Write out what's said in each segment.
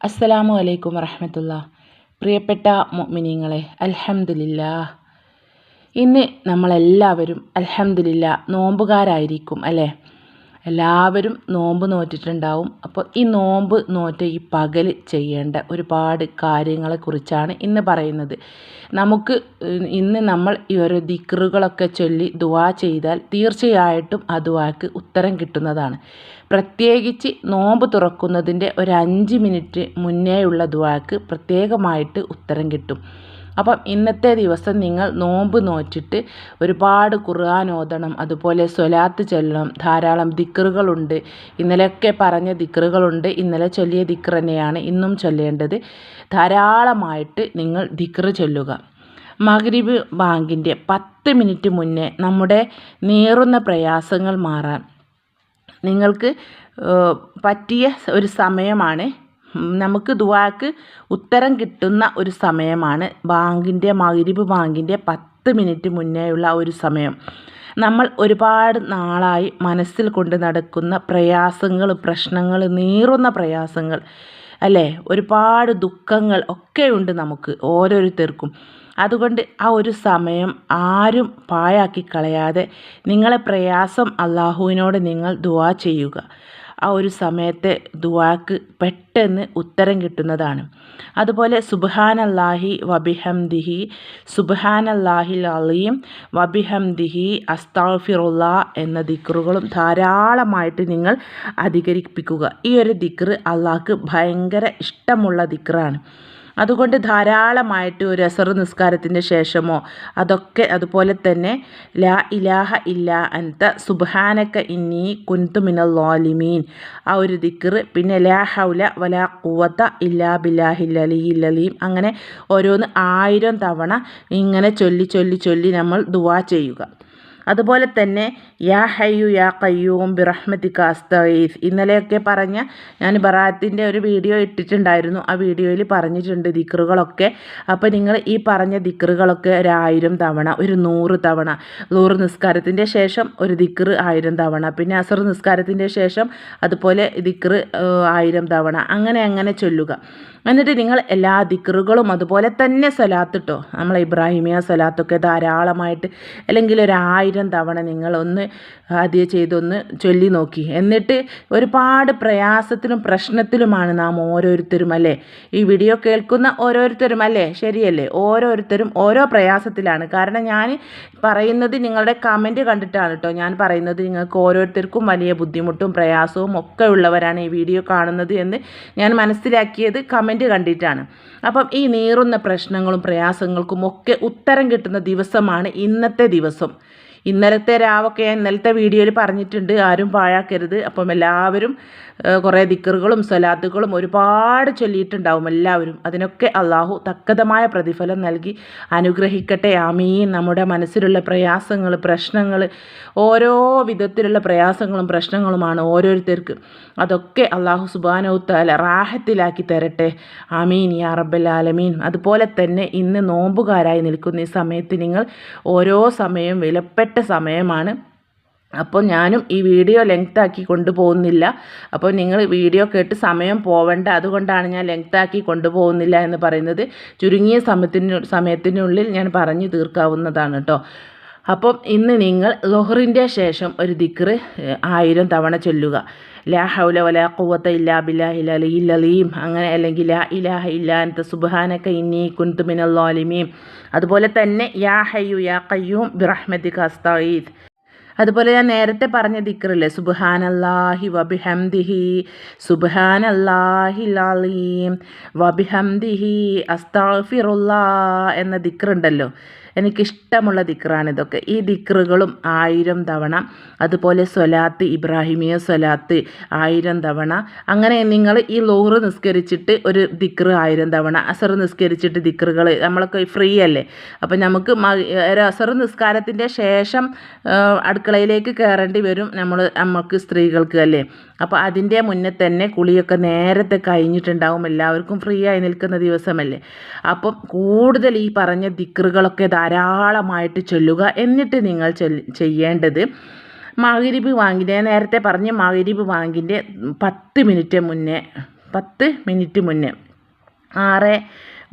അസ്സലാമു അലൈക്കും വറഹമത്തുള്ള പ്രിയപ്പെട്ട മുഅ്മിനീങ്ങളെ അൽഹംദുലില്ലാ ഇന്ന് നമ്മളെല്ലാവരും അൽഹംദുലില്ല നോമ്പുകാരായിരിക്കും അല്ലേ? എല്ലാവരും നോമ്പ് നോറ്റിട്ടുണ്ടാവും. അപ്പോൾ ഈ നോമ്പ് നോറ്റ ഈ പകൽ ചെയ്യേണ്ട ഒരുപാട് കാര്യങ്ങളെക്കുറിച്ചാണ് ഇന്ന് പറയുന്നത്. നമുക്ക് ഇന്ന് നമ്മൾ ഈ ഓരോ ദിക്റുകളൊക്കെ ചൊല്ലി ദുവാ ചെയ്താൽ തീർച്ചയായിട്ടും ആ ദുവാക്ക് ഉത്തരം കിട്ടുന്നതാണ്. പ്രത്യേകിച്ച് നോമ്പ് തുറക്കുന്നതിന്റെ ഒരു അഞ്ച് മിനിറ്റ് മുന്നേയുള്ള ദുവാക്ക് പ്രത്യേകമായിട്ട് ഉത്തരം കിട്ടും. അപ്പം ഇന്നത്തെ ദിവസം നിങ്ങൾ നോമ്പ് നോറ്റിട്ട് ഒരുപാട് ഖുർആൻ ഓതണം അതുപോലെ സ്വലാത്ത് ചൊല്ലണം. ധാരാളം ദിക്കറുകളുണ്ട് ഇന്നലെയൊക്കെ പറഞ്ഞ ദിക്കറുകളുണ്ട് ഇന്നലെ ചൊല്ലിയ ദിക്കർ തന്നെയാണ് ഇന്നും ചൊല്ലേണ്ടത്. ധാരാളമായിട്ട് നിങ്ങൾ ദിക്ർ ചൊല്ലുക. മഗ്രിബ് ബാങ്കിന്റെ പത്ത് മിനിറ്റ് മുന്നേ നമ്മുടെ നീറുന്ന പ്രയാസങ്ങൾ മാറാൻ നിങ്ങൾക്ക് പറ്റിയ ഒരു സമയമാണ് നമുക്ക് ദുവാക്ക് ഉത്തരം കിട്ടുന്ന ഒരു സമയമാണ്. ബാങ്കിന്റെ മഗ്രിബ് ബാങ്കിന്റെ പത്ത് മിനിറ്റ് മുന്നേയുള്ള ഒരു സമയം. നമ്മൾ ഒരുപാട് നാളായി മനസ്സിൽ കൊണ്ട് നടക്കുന്ന പ്രയാസങ്ങൾ പ്രശ്നങ്ങൾ നീറുന്ന പ്രയാസങ്ങൾ അല്ലേ? ഒരുപാട് ദുഃഖങ്ങൾ ഒക്കെയുണ്ട് നമുക്ക് ഓരോരുത്തർക്കും. അതുകൊണ്ട് ആ ഒരു സമയം ആരും പാഴാക്കി കളയാതെ നിങ്ങളെ പ്രയാസം അള്ളാഹുവിനോട് നിങ്ങൾ ദുവാ ചെയ്യുക. ആ ഒരു സമയത്തെ ദുവാക്ക് പെട്ടെന്ന് ഉത്തരം കിട്ടുന്നതാണ്. അതുപോലെ സുബ്ഹാനല്ലാഹി വബിഹംദിഹി സുബ്ഹാനല്ലാഹിൽ അലീം വബിഹംദിഹി അസ്താഫിറുല്ല എന്ന ദിക്റുകളും ധാരാളമായിട്ട് നിങ്ങൾ അധികരിപ്പിക്കുക. ഈ ഒരു ദിക്റ് അള്ളാഹ്ക്ക് ഭയങ്കര ഇഷ്ടമുള്ള ദിക്റാണ്. അതുകൊണ്ട് ധാരാളമായിട്ട് ഒരു അസർ നിസ്കാരത്തിന്റെ ശേഷമോ അതൊക്കെ അതുപോലെ തന്നെ ലാ ഇലാഹ ഇല്ല അൻത സുബാനക്ക ഇന്നി കുന്തു മിനൽ ലോലിമീൻ. ആ ഒരു ദിക്കറ് പിന്നെ ലാ ഹൗല വലാ കുവത്ത ഇല്ലാ ബില്ലാഹില്ലലിയില്ലലീം അങ്ങനെ ഓരോന്ന് ആയിരം തവണ ഇങ്ങനെ ചൊല്ലി ചൊല്ലി ചൊല്ലി നമ്മൾ ദുവാ ചെയ്യുക. അതുപോലെ തന്നെ യാ ഹയ്യു യാ കയ്യൂം ബിറഹ്മത്തിക്ക അസ്തഈസ് ഇന്നലെയൊക്കെ പറഞ്ഞ ഞാൻ ബറാത്തിന്റെ ഒരു വീഡിയോ ഇട്ടിട്ടുണ്ടായിരുന്നു. ആ വീഡിയോയിൽ പറഞ്ഞിട്ടുണ്ട് ദിക്റുകളൊക്കെ. അപ്പോൾ നിങ്ങൾ ഈ പറഞ്ഞ ദിക്റുകളൊക്കെ ഒരു ആയിരം തവണ ഒരു നൂറ് തവണ നൂറ് നിസ്കാരത്തിന്റെ ശേഷം ഒരു ദിക്റ് ആയിരം തവണ പിന്നെ അസർ നിസ്കാരത്തിന്റെ ശേഷം അതുപോലെ ദിക്റ് ആയിരം തവണ അങ്ങനെ അങ്ങനെ ചൊല്ലുക. എന്നിട്ട് നിങ്ങൾ എല്ലാ ദിക്റുകളും അതുപോലെ തന്നെ സലാത്ത് കേട്ടോ നമ്മൾ ഇബ്രാഹിമിയ സലാത്തൊക്കെ ധാരാളമായിട്ട് അല്ലെങ്കിൽ ഒരായിരം തവണ നിങ്ങളൊന്ന് ആദ്യം ചെയ്തൊന്ന് ചൊല്ലി നോക്കി. എന്നിട്ട് ഒരുപാട് പ്രയാസത്തിലും പ്രശ്നത്തിലുമാണ് നാം ഓരോരുത്തരും അല്ലേ? ഈ വീഡിയോ കേൾക്കുന്ന ഓരോരുത്തരും അല്ലേ? ശരിയല്ലേ? ഓരോരുത്തരും ഓരോ പ്രയാസത്തിലാണ്. കാരണം ഞാൻ പറയുന്നത് നിങ്ങളുടെ കമന്റ് കണ്ടിട്ടാണ് കേട്ടോ ഞാൻ പറയുന്നത് നിങ്ങൾക്ക് ഓരോരുത്തർക്കും വലിയ ബുദ്ധിമുട്ടും പ്രയാസവും ഒക്കെ ഉള്ളവരാണ് ഈ വീഡിയോ കാണുന്നത് എന്ന് ഞാൻ മനസ്സിലാക്കിയത് കമന്റ് കണ്ടിട്ടാണ്. അപ്പം ഈ നീറുന്ന പ്രശ്നങ്ങളും പ്രയാസങ്ങൾക്കും ഒക്കെ ഉത്തരം കിട്ടുന്ന ദിവസമാണ് ഇന്നത്തെ ദിവസം. ഇന്നലത്തെ രാവൊക്കെ ഞാൻ ഇന്നലത്തെ വീഡിയോയിൽ പറഞ്ഞിട്ടുണ്ട് ആരും പാഴാക്കരുത്. അപ്പം എല്ലാവരും കുറേ ദിക്കറുകളും സ്വലാത്തുകളും ഒരുപാട് ചൊല്ലിയിട്ടുണ്ടാവും എല്ലാവരും. അതിനൊക്കെ അള്ളാഹു തക്കതമായ പ്രതിഫലം നൽകി അനുഗ്രഹിക്കട്ടെ. ആമീൻ. നമ്മുടെ മനസ്സിലുള്ള പ്രയാസങ്ങൾ പ്രശ്നങ്ങൾ ഓരോ വിധത്തിലുള്ള പ്രയാസങ്ങളും പ്രശ്നങ്ങളുമാണ് ഓരോരുത്തർക്ക്. അതൊക്കെ അള്ളാഹു സുബാനൗത്താല റാഹത്തിലാക്കി തരട്ടെ. ആമീൻ. യാ റബ്ബൽ ആലമീൻ. അതുപോലെ തന്നെ ഇന്ന് നോമ്പുകാരായി നിൽക്കുന്ന ഈ സമയത്ത് നിങ്ങൾ ഓരോ സമയം വിലപ്പെട്ട സമയമാണ്. അപ്പോൾ ഞാനും ഈ വീഡിയോ ലെങ്ത് ആക്കി കൊണ്ടുപോകുന്നില്ല. അപ്പോൾ നിങ്ങൾ വീഡിയോ കേട്ട് സമയം പോവേണ്ട. അതുകൊണ്ടാണ് ഞാൻ ലെങ്ത് ആക്കി കൊണ്ടുപോകുന്നില്ല എന്ന് പറയുന്നത്. ചുരുങ്ങിയ സമയത്തിന് സമയത്തിനുള്ളിൽ ഞാൻ പറഞ്ഞു തീർക്കാവുന്നതാണ് കേട്ടോ. അപ്പം ഇന്ന് നിങ്ങൾ ലൊഹറിന്റെ ശേഷം ഒരു ദിക്റ് ആയിരം തവണ ചൊല്ലുക. ലാ ഹൗല വലാ ഖുവത്ത ഇല്ലാ ബില്ലാഹിൽ അലിയിൽ അലീം അങ്ങനെ അല്ലെങ്കിൽ ലാ ഇലാഹ ഇല്ലാ അൻത സുബ്ഹാനക ഇന്നി കുന്തു മിനൽ ളാലിമീൻ അതുപോലെ തന്നെ യാ ഹയ്യു യാ ഖയ്യൂം ബിറഹ്മതിക അസ്തഈദ് അതുപോലെ ഞാൻ നേരത്തെ പറഞ്ഞ ദിക്കറില്ലേ സുബ്ഹാനല്ലാഹി വബിഹംദിഹി സുബ്ഹാനല്ലാഹി ലാലീം വബിഹംദിഹി അസ്താഫിറുല്ലാ എന്ന ദിക്റുണ്ടല്ലോ. എനിക്കിഷ്ടമുള്ള ദിക്റാണ് ഇതൊക്കെ. ഈ ദിക്റുകളും ആയിരം തവണ അതുപോലെ സ്വലാത്ത് ഇബ്രാഹിമിയ സ്വലാത്ത് ആയിരം തവണ. അങ്ങനെ നിങ്ങൾ ഈ ലോറ് നിസ്കരിച്ചിട്ട് ഒരു ദിക്റ് ആയിരം തവണ അസർ നിസ്കരിച്ചിട്ട് ദിക്റുകൾ നമ്മളൊക്കെ ഫ്രീ അല്ലേ? അപ്പം നമുക്ക് ഒരു അസർ നിസ്കാരത്തിന്റെ ശേഷം അടുക്കളയിലേക്ക് കയറേണ്ടി വരും നമ്മൾ നമുക്ക് സ്ത്രീകൾക്ക് അല്ലേ? അപ്പോൾ അതിന്റെ മുന്നേ തന്നെ കുളിയൊക്കെ നേരത്തെ കഴിഞ്ഞിട്ടുണ്ടാവും. എല്ലാവർക്കും ഫ്രീ ആയി നിൽക്കുന്ന ദിവസമല്ലേ? അപ്പം കൂടുതൽ ഈ പറഞ്ഞ ദിക്റുകളൊക്കെ ധാരാളമായിട്ട് ചൊല്ലുക എന്നിട്ട് നിങ്ങൾ ചെയ്യേണ്ടത് മകരിബ് വാങ്ങിന്റെ നേരത്തെ പറഞ്ഞ് മകരിബ് വാങ്ങിന്റെ പത്ത് മിനിറ്റ് മുന്നേ പത്ത് മിനിറ്റ് മുന്നേ ആറ്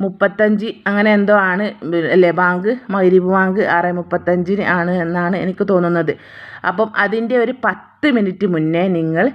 മുപ്പത്തഞ്ച് അങ്ങനെ എന്തോ ആണ് അല്ലേ ബാങ്ക് മഗ്രിബ് ബാങ്ക് ആറ് മുപ്പത്തഞ്ചിന് ആണ് എന്നാണ് എനിക്ക് തോന്നുന്നത്. അപ്പം അതിന്റെ ഒരു പത്ത് മിനിറ്റ് മുന്നേ നിങ്ങൾ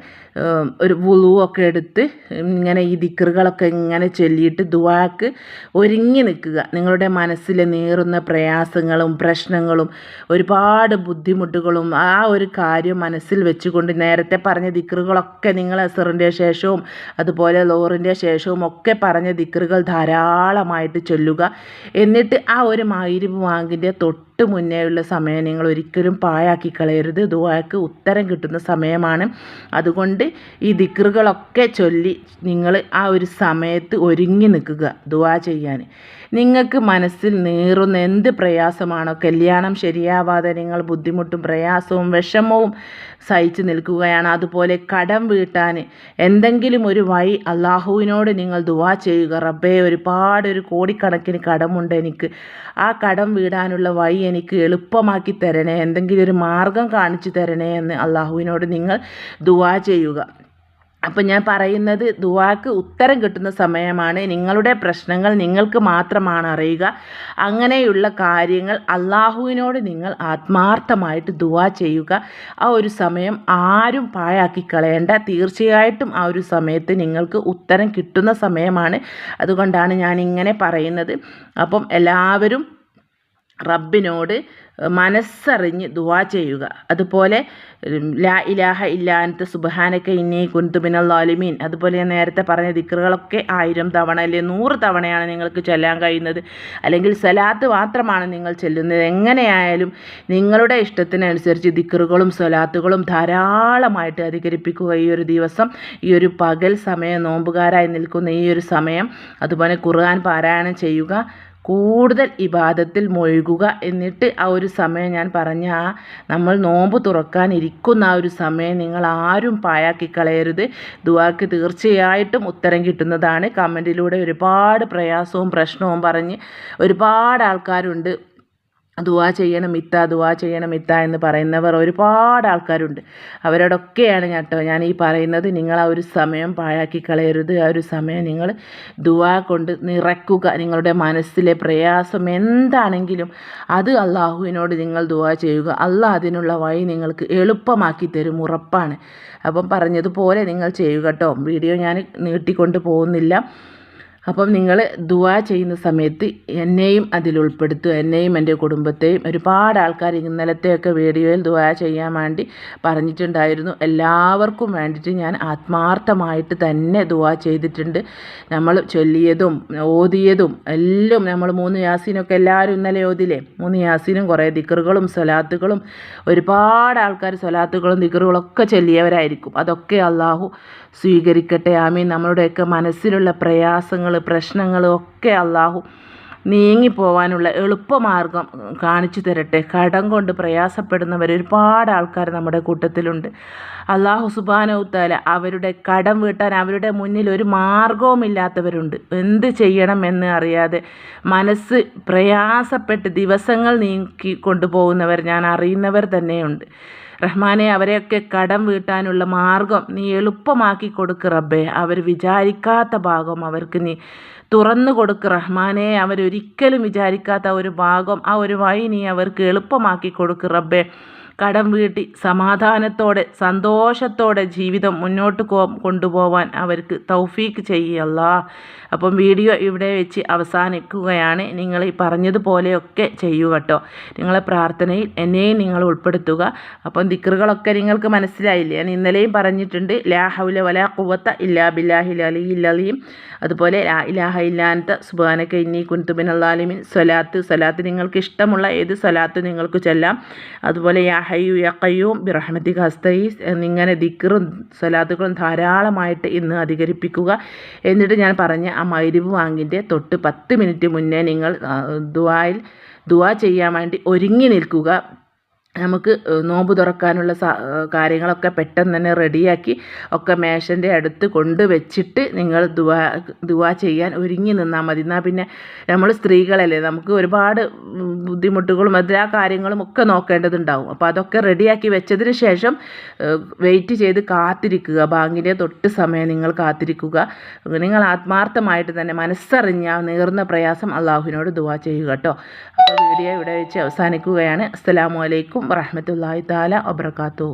ഒരു വുളുവൊക്കെ എടുത്ത് ഇങ്ങനെ ഈ ദിക്കറുകളൊക്കെ ഇങ്ങനെ ചൊല്ലിയിട്ട് ദുവാക്ക് ഒരുങ്ങി നിൽക്കുക. നിങ്ങളുടെ മനസ്സിൽ നേറുന്ന പ്രയാസങ്ങളും പ്രശ്നങ്ങളും ഒരുപാട് ബുദ്ധിമുട്ടുകളും ആ ഒരു കാര്യം മനസ്സിൽ വെച്ചുകൊണ്ട് നേരത്തെ പറഞ്ഞ ദിക്കറുകളൊക്കെ നിങ്ങൾ അസറിന്റെ ശേഷവും അതുപോലെ ലോറിന്റെ ശേഷവും ഒക്കെ പറഞ്ഞ ദിക്കറുകൾ ധാരാളമായിട്ട് ചൊല്ലുക. എന്നിട്ട് ആ ഒരു മായിരിബ് വാങ്കിന്റെ തൊട്ട് തൊട്ട് മുന്നേയുള്ള സമയം നിങ്ങൾ ഒരിക്കലും പാഴാക്കി കളയരുത്. ദുവാക്ക് ഉത്തരം കിട്ടുന്ന സമയമാണ്. അതുകൊണ്ട് ഈ ദിക്റുകളൊക്കെ ചൊല്ലി നിങ്ങൾ ആ ഒരു സമയത്ത് ഒരുങ്ങി നിൽക്കുക ദുവാ ചെയ്യാൻ. നിങ്ങൾക്ക് മനസ്സിൽ നേറുന്ന എന്ത് പ്രയാസമാണോ കല്യാണം ശരിയാവാതെ നിങ്ങൾ ബുദ്ധിമുട്ടും പ്രയാസവും വിഷമവും സഹിച്ചു നിൽക്കുകയാണ്. അതുപോലെ കടം വീട്ടാൻ എന്തെങ്കിലും ഒരു വഴി അള്ളാഹുവിനോട് നിങ്ങൾ ദുവാ ചെയ്യുക. റബ്ബേ ഒരുപാട് ഒരു കോടിക്കണക്കിന് കടമുണ്ട് എനിക്ക്. ആ കടം വീടാനുള്ള വഴി എനിക്ക് എളുപ്പമാക്കി തരണേ. എന്തെങ്കിലും ഒരു മാർഗം കാണിച്ചു തരണേ എന്ന് അള്ളാഹുവിനോട് നിങ്ങൾ ദുവാ ചെയ്യുക. അപ്പം ഞാൻ പറയുന്നത് ദുവാക്ക് ഉത്തരം കിട്ടുന്ന സമയമാണ്. നിങ്ങളുടെ പ്രശ്നങ്ങൾ നിങ്ങൾക്ക് മാത്രമാണ് അറിയുക. അങ്ങനെയുള്ള കാര്യങ്ങൾ അള്ളാഹുവിനോട് നിങ്ങൾ ആത്മാർത്ഥമായിട്ട് ദുവാ ചെയ്യുക. ആ ഒരു സമയം ആരും പാഴാക്കി കളയേണ്ട. തീർച്ചയായിട്ടും ആ ഒരു സമയത്ത് നിങ്ങൾക്ക് ഉത്തരം കിട്ടുന്ന സമയമാണ്. അതുകൊണ്ടാണ് ഞാൻ ഇങ്ങനെ പറയുന്നത്. അപ്പം എല്ലാവരും റബ്ബിനോട് മനസ്സറിഞ്ഞ് ദുവാ ചെയ്യുക. അതുപോലെ ലാ ഇലാഹ ഇല്ലാനത്ത് സുബഹാനക്ക ഇന്നീ കുന്തുബിനല്ലാലിമീൻ അതുപോലെ ഞാൻ നേരത്തെ പറഞ്ഞ ദിക്കറുകളൊക്കെ ആയിരം തവണ അല്ലെങ്കിൽ നൂറ് തവണയാണ് നിങ്ങൾക്ക് ചൊല്ലാൻ കഴിയുന്നത്. അല്ലെങ്കിൽ സലാത്ത് മാത്രമാണ് നിങ്ങൾ ചെല്ലുന്നത്. എങ്ങനെയായാലും നിങ്ങളുടെ ഇഷ്ടത്തിനനുസരിച്ച് ദിക്കറുകളും സ്വലാത്തുകളും ധാരാളമായിട്ട് അധികരിപ്പിക്കുക ഈ ഒരു ദിവസം. ഈ ഒരു പകൽ സമയം നോമ്പുകാരായി നിൽക്കുന്ന ഈ ഒരു സമയം. അതുപോലെ ഖുർആൻ പാരായണം ചെയ്യുക. കൂടുതൽ ഇബാദത്തിൽ മുഴുകുക എന്നിട്ട് ആ ഒരു സമയം ഞാൻ പറഞ്ഞ ആ നമ്മൾ നോമ്പ് തുറക്കാനിരിക്കുന്ന ആ ഒരു സമയം നിങ്ങൾ ആരും പായാക്കി കളയരുത്. ദുവാക്ക് തീർച്ചയായിട്ടും ഉത്തരം കിട്ടുന്നതാണ്. കമന്റിലൂടെ ഒരുപാട് പ്രയാസവും പ്രശ്നവും പറഞ്ഞ് ഒരുപാട് ആൾക്കാരുണ്ട്. ദുവാ ചെയ്യണം ഇത്ത ദുവാ ചെയ്യണം ഇത്ത എന്ന് പറയുന്നവർ ഒരുപാട് ആൾക്കാരുണ്ട്. അവരോടൊക്കെയാണ് കേട്ടോ ഞാൻ ഈ പറയുന്നത്. നിങ്ങൾ ആ ഒരു സമയം പാഴാക്കി കളയരുത്. ആ ഒരു സമയം നിങ്ങൾ ദുവാ കൊണ്ട് നിറക്കുക. നിങ്ങളുടെ മനസ്സിലെ പ്രയാസം എന്താണെങ്കിലും അത് അള്ളാഹുവിനോട് നിങ്ങൾ ദുവാ ചെയ്യുക. അള്ളാഹ് അതിനുള്ള വഴി നിങ്ങൾക്ക് എളുപ്പമാക്കി തരും ഉറപ്പാണ്. അപ്പം പറഞ്ഞതുപോലെ നിങ്ങൾ ചെയ്യുക കേട്ടോ. വീഡിയോ ഞാൻ നീട്ടിക്കൊണ്ട് പോകുന്നില്ല. അപ്പം നിങ്ങൾ ദുവാ ചെയ്യുന്ന സമയത്ത് എന്നെയും അതിൽ ഉൾപ്പെടുത്തുക എന്നെയും എന്റെ കുടുംബത്തെയും ഒരുപാട് ആൾക്കാർ ഇന്നലത്തെയൊക്കെ വീഡിയോയിൽ ദുവാ ചെയ്യാൻ വേണ്ടി പറഞ്ഞിട്ടുണ്ടായിരുന്നു. എല്ലാവർക്കും വേണ്ടിയിട്ട് ഞാൻ ആത്മാർത്ഥമായിട്ട് തന്നെ ദുവാ ചെയ്തിട്ടുണ്ട്. നമ്മൾ ചൊല്ലിയതും ഓതിയതും എല്ലാം നമ്മൾ മൂന്ന് യാസീനൊക്കെ എല്ലാവരും ഇന്നലെ ഓതിലേ മൂന്ന് യാസീനും കുറേ ദിക്കറുകളും സ്വലാത്തുകളും ഒരുപാട് ആൾക്കാർ സ്വലാത്തുകളും ദിക്കറുകളൊക്കെ ചൊല്ലിയവരായിരിക്കും. അതൊക്കെ അള്ളാഹു സ്വീകരിക്കട്ടെ. ആമീൻ. നമ്മളുടെയൊക്കെ മനസ്സിലുള്ള പ്രയാസങ്ങൾ പ്രശ്നങ്ങൾ ഒക്കെ അള്ളാഹു നീങ്ങിപ്പോവാനുള്ള എളുപ്പമാർഗം കാണിച്ചു തരട്ടെ. കടം കൊണ്ട് പ്രയാസപ്പെടുന്നവർ ഒരുപാട് ആൾക്കാർ നമ്മുടെ കൂട്ടത്തിലുണ്ട്. അള്ളാഹു സുബാനവുത്താല അവരുടെ കടം വീട്ടാൻ അവരുടെ മുന്നിൽ ഒരു മാർഗവുമില്ലാത്തവരുണ്ട് എന്ത് ചെയ്യണം എന്ന് അറിയാതെ മനസ്സ് പ്രയാസപ്പെട്ട് ദിവസങ്ങൾ നീക്കി കൊണ്ടുപോകുന്നവർ ഞാൻ അറിയുന്നവർ തന്നെയുണ്ട്. റഹ്മാനെ അവരെയൊക്കെ കടം വീട്ടാനുള്ള മാർഗം നീ എളുപ്പമാക്കി കൊടുക്ക് റബ്ബേ. അവർ വിചാരിക്കാത്ത ഭാഗം അവർക്ക് നീ തുറന്നു കൊടുക്ക് റഹ്മാനെ. അവരൊരിക്കലും വിചാരിക്കാത്ത ഒരു ഭാഗം ആ ഒരു വഴി നീ അവർക്ക് എളുപ്പമാക്കി കൊടുക്ക് റബ്ബേ. കടം വീട്ടി സമാധാനത്തോടെ സന്തോഷത്തോടെ ജീവിതം മുന്നോട്ട് കൊണ്ടുപോവാൻ അവർക്ക് തൗഫീക്ക് ചെയ്യല്ല. അപ്പം വീഡിയോ ഇവിടെ വെച്ച് അവസാനിക്കുകയാണ്. നിങ്ങൾ ഈ പറഞ്ഞതുപോലെയൊക്കെ ചെയ്യുക കേട്ടോ നിങ്ങളെ പ്രാർത്ഥനയിൽ എന്നെയും നിങ്ങൾ ഉൾപ്പെടുത്തുക. അപ്പം ദിക്കറുകളൊക്കെ നിങ്ങൾക്ക് മനസ്സിലായില്ലേ? ഞാൻ ഇന്നലെയും പറഞ്ഞിട്ടുണ്ട് ലാ ഹൗല വലാ കുവത്ത ഇല്ലാ ബില്ലാഹി അലി. അലിയില്ലലിയും അതുപോലെ ലാ ഇലാഹ ഇല്ലാത്ത സുബാനക്ക ഇന്നി കുൻതുബിൻ അള്ളാലിമിൻ സ്വലാത്ത് സ്വലാത്ത് നിങ്ങൾക്ക് ഇഷ്ടമുള്ള ഏത് സ്വലാത്ത് നിങ്ങൾക്ക് ചെല്ലാം. അതുപോലെ യാ ഹയ്യു യാ കയ്യൂം ബിറഹ്മതി അസ്തഈസ് എന്നിങ്ങനെ ദിക്കറും സ്വലാത്തുകളും ധാരാളമായിട്ട് ഇന്ന് അധികരിപ്പിക്കുക എന്നിട്ട് ഞാൻ പറഞ്ഞ ആ മൈരിബ് വാങ്ങിന്റെ തൊട്ട് പത്ത് മിനിറ്റ് മുന്നേ നിങ്ങൾ ദുവായിൽ ദുവാ ചെയ്യാൻ വേണ്ടി ഒരുങ്ങി നിൽക്കുക. നമുക്ക് നോമ്പ് തുറക്കാനുള്ള കാര്യങ്ങളൊക്കെ പെട്ടെന്ന് തന്നെ റെഡിയാക്കി ഒക്കെ മേശന്റെ അടുത്ത് കൊണ്ട് വെച്ചിട്ട് നിങ്ങൾ ദുവാ ദുവാ ചെയ്യാൻ ഒരുങ്ങി നിന്നാൽ മതി. എന്നാൽ പിന്നെ നമ്മൾ സ്ത്രീകളല്ലേ നമുക്ക് ഒരുപാട് ബുദ്ധിമുട്ടുകളും എല്ലാ കാര്യങ്ങളും ഒക്കെ നോക്കേണ്ടതുണ്ടാവും. അപ്പോൾ അതൊക്കെ റെഡിയാക്കി വെച്ചതിന് ശേഷം വെയിറ്റ് ചെയ്ത് കാത്തിരിക്കുക. ബാങ്കിന്റെ തൊട്ട് സമയം നിങ്ങൾ കാത്തിരിക്കുക. നിങ്ങൾ ആത്മാർത്ഥമായിട്ട് തന്നെ മനസ്സറിഞ്ഞ നേർന്ന പ്രയാസം അള്ളാഹുവിനോട് ദുവാ ചെയ്യുക കേട്ടോ. അപ്പോൾ വീഡിയോ ഇവിടെ വെച്ച് അവസാനിക്കുകയാണ്. അസ്സലാമു അലൈക്കും വറഹമത്തല്ലാഹി താല വബർക്കാത്തു